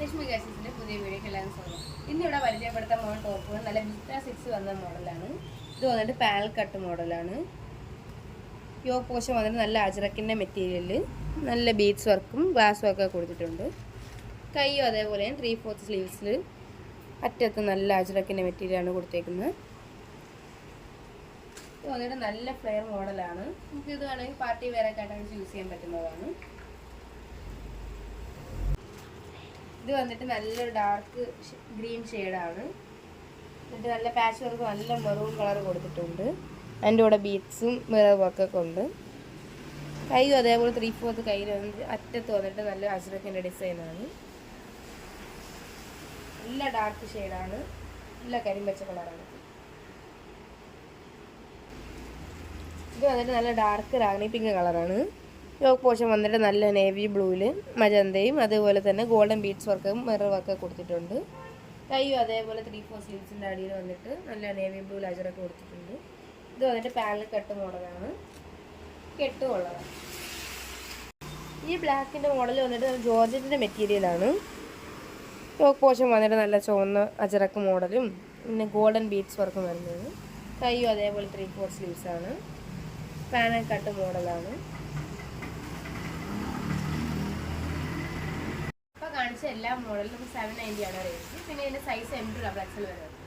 ലക്ഷ്മി ഗാസിന്റെ പുതിയ വീഡിയോക്ക് എല്ലാവരും സ്വാഗതം. ഇന്നിവിടെ പരിചയപ്പെടുത്ത പോകുന്ന ടോപ്പ് നല്ല ബിറ്റ സിക്സ് വന്ന മോഡലാണ് ഇത് വന്നിട്ട് പാൽ കട്ട് മോഡലാണ് യോ പോഷം വന്നിട്ട് നല്ല അജറക്കിന്റെ മെറ്റീരിയലിൽ നല്ല ബീഡ്സ് വർക്കും ഗ്ലാസ് വർക്കൊക്കെ കൊടുത്തിട്ടുണ്ട്. കൈയും അതേപോലെ ത്രീ ഫോർത്ത് സ്ലീവ്സിൽ അറ്റത്ത് നല്ല അജറക്കിന്റെ മെറ്റീരിയലാണ് കൊടുത്തേക്കുന്നത്. ഇത് വന്നിട്ട് നല്ല ഫ്ലെയർ മോഡലാണ് നമുക്ക് ഇത് വേണമെങ്കിൽ പാർട്ടി വേറെ കാട്ടാൻ യൂസ് ചെയ്യാൻ പറ്റുന്നതാണ്. ഇത് വന്നിട്ട് നല്ലൊരു ഡാർക്ക് ഗ്രീൻ ഷെയ്ഡാണ് എന്നിട്ട് നല്ല പാച്ച് വർക്ക് നല്ല മെറൂൺ കളർ കൊടുത്തിട്ടുണ്ട്. അതിന്റെ കൂടെ ബീറ്റ്സും മിറർ വർക്കൊക്കെ ഉണ്ട്. കൈയും അതേപോലെ ത്രീ ഫോർത്ത് കയ്യിൽ വന്നിട്ട് അറ്റത്ത് വന്നിട്ട് നല്ല അജ്രക്കിന്റെ ഡിസൈനാണ് നല്ല ഡാർക്ക് ഷെയ്ഡാണ് നല്ല കരിമ്പച്ച കളറാണ് ഇത് വന്നിട്ട് നല്ല ഡാർക്ക് റാഗ്നി പിങ്ക് കളറാണ് യോക്ക് പോഷൻ വന്നിട്ട് നല്ല നേവി ബ്ലൂവിൽ മജന്തയും അതുപോലെ തന്നെ ഗോൾഡൻ ബീഡ്സ് വർക്കും മിറർ വർക്കൊക്കെ കൊടുത്തിട്ടുണ്ട്. കൈയും അതേപോലെ ത്രീ ഫോർ സ്ലീവ്സിന്റെ അടിയിൽ വന്നിട്ട് നല്ല നേവി ബ്ലൂ ലജറൊക്കെ കൊടുത്തിട്ടുണ്ട്. ഇത് വന്നിട്ട് പാനൽ കെട്ട് മോഡലാണ് കെട്ട് ഉള്ളതാണ് ഈ ബ്ലാക്കിന്റെ മോഡൽ വന്നിട്ട് ജോർജറ്റിന്റെ മെറ്റീരിയലാണ് യോക്ക് പോഷൻ വന്നിട്ട് നല്ല ചുവന്ന അജറക്ക് മോഡലും പിന്നെ ഗോൾഡൻ ബീഡ്സ് വർക്കും വരുന്നത്. കൈയും അതേപോലെ ത്രീ ഫോർ സ്ലീവ്സാണ് പാനൽ കട്ട് മോഡലാണ് കാണിച്ച എല്ലാ മോഡലും നമുക്ക് സെവൻ നയന്റി ആണ് റേഞ്ച് പിന്നെ ഇതിന്റെ size M two double XL വരുന്നത്.